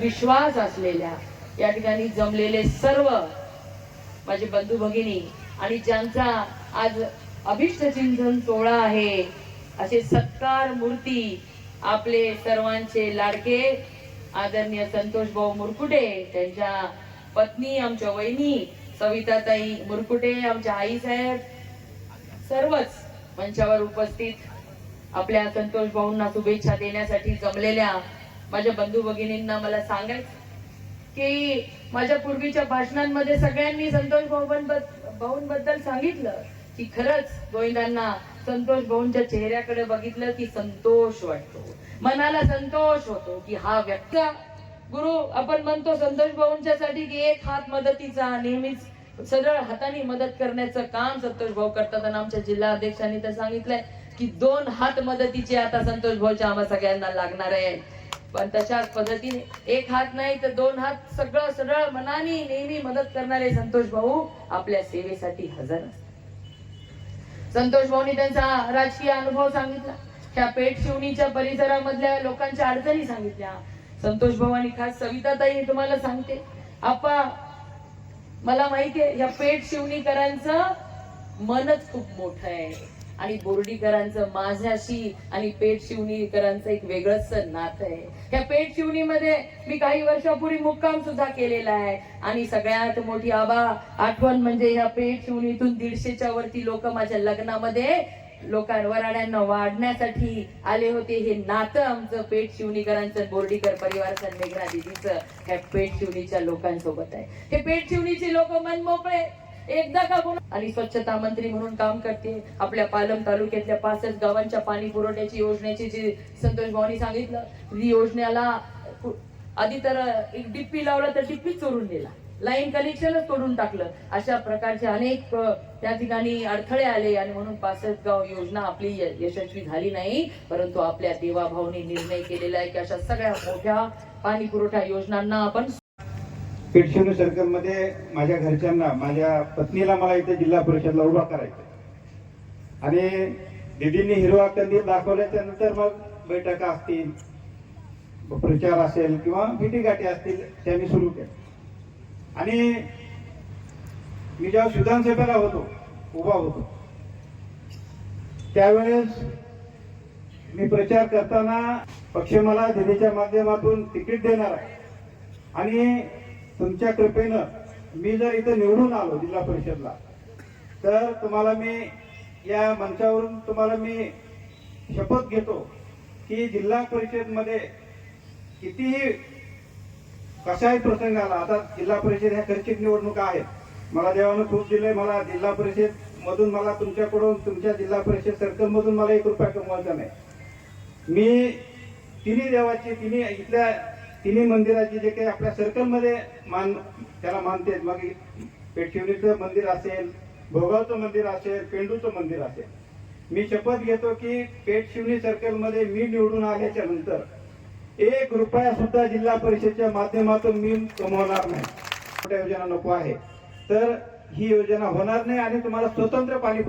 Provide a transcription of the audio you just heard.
विश्वास असलेल्या या ठिकाणी जमलेले सर्व माझे बंधू भगिनी आणि ज्यांचा आज अभिष्ट चिंतन सोहळा आहे असे सत्कार मूर्ती आपले सर्वांचे लाडके आदरणीय संतोष भाऊ मुरकुटे त्यांच्या पत्नी आमच्या वहिनी सविताताई मुरकुटे आमच्या आई साहेब सर्वच मंचावर उपस्थित आपल्या संतोष भाऊंना शुभेच्छा देण्यासाठी जमलेल्या माझ्या बंधू भगिनींना मला सांगायचं की माझ्या पूर्वीच्या भाषणांमध्ये सगळ्यांनी संतोष भाऊबद्दल भाऊंबद्दल सांगितलं की खरंच गोविंदांना संतोष भाऊंच्या चेहऱ्याकडे बघितलं की संतोष वाटतो. मनाला संतोष होतो की हा व्यक्ती गुरु आपण म्हणतो संतोष भाऊंच्या साठी की एक हात मदतीचा नेहमीच सरळ हाताने मदत करण्याचं काम संतोष भाऊ करतात. आणि आमच्या जिल्हा अध्यक्षांनी तर सांगितलंय की दोन हात मदतीचे आता संतोष भाऊच्या आम्हा सगळ्यांना लागणार आहे पण तशाच पद्धतीने एक हात नाही तर दोन हात सगळं सरळ मनाने नेहमी मदत करणारे संतोष भाऊ आपल्या सेवेसाठी हजर असतात. संतोष भाऊनी त्यांचा राजकीय अनुभव सांगितला. त्या पेठ शिवणीच्या परिसरामधल्या लोकांच्या अडचणी सांगितल्या. संतोष भाऊ आणि खास सविताताई तुम्हाला सांगते. आपा मला माहितीये या पेठ शिवणीकरांचं मनच खूप मोठं आहे. आणि बोर्डीकरांचं माझ्याशी आणि पेठ शिवणीकरांचं एक वेगळंच नातं आहे. या पेठ शिवणीमध्ये मी काही वर्षापूर्वी मुक्काम सुद्धा केलेला आहे. आणि सगळ्यात मोठी आबा आठवण म्हणजे या पेठ शिवणीतून दीडशेच्या वरती लोक माझ्या लग्नामध्ये लोकांवराड्यांना वाढण्यासाठी आले होते. हे नातं आमचं पेठ शिवणीकरांचं बोर्डीकर परिवाराचं मेघना दिदीचं ह्या पेठ शिवणीच्या लोकांसोबत आहे. हे पेठ शिवणीचे लोक मन मोकळे एकदा का बोला? आणि स्वच्छता मंत्री म्हणून काम करते. आपल्या पालम तालुक्यातल्या पासष्ट गावांच्या पाणी पुरवठ्याची योजनेची जी संतोष भाऊनी सांगितलं ही योजनेला आधी तर एक डिप्पी लावला तर डिप्पी चोरून गेला लाईन कनेक्शनच तोडून टाकलं. अशा प्रकारचे अनेक त्या ठिकाणी अडथळे आले आणि म्हणून पासष्ट गाव योजना आपली यशस्वी झाली नाही. परंतु आपल्या देवाभावने निर्णय केलेला आहे की अशा सगळ्या मोठ्या पाणी पुरवठा योजनांना आपण पेटशिवनी सर्कलमध्ये माझ्या घरच्यांना माझ्या पत्नीला मला इथे जिल्हा परिषदला उभा करायचं. आणि दिदींनी हिरवा कंदील दाखवल्याच्या नंतर मग बैठका असतील प्रचार असेल किंवा भेटीगाठी असतील त्यांनी सुरू केल्या आणि मी जेव्हा विधानसभेला होतो उभा होतो त्यावेळेस मी प्रचार करताना पक्ष मला दिदीच्या माध्यमातून तिकीट देणार आहे. आणि तुमच्या कृपेनं मी जर इथं निवडून आलो जिल्हा परिषदला तर तुम्हाला मी या मंचावरून तुम्हाला मी शपथ घेतो की जिल्हा परिषदमध्ये कितीही कशाही प्रसंग आला आता जिल्हा परिषद ह्या खर्चिक निवडणुका आहेत. मला देवानं खूप दिले मला जिल्हा परिषद मधून मला तुमच्याकडून तुमच्या जिल्हा परिषद सर्कल मधून मला एक रुपया कमवायचा नाही. मी तिन्ही देवाची तिन्ही इथल्या तिन्ही मंदिराची जे काही आपल्या सर्कलमध्ये मान त्याला मानते. मग पेठशिवणीचं मंदिर असेल भोगावचं मंदिर असेल पेंडूचं मंदिर असेल. मी शपथ घेतो की पेठशिवणी सर्कलमध्ये मी निवडून आल्याच्यानंतर एक रुपया सुद्धा जिल्हा परिषदच्या माध्यमातून मी कमवणार नाही. योजना नको आहे. तर ही योजना होणार नाही आणि तुम्हाला स्वतंत्र पाणी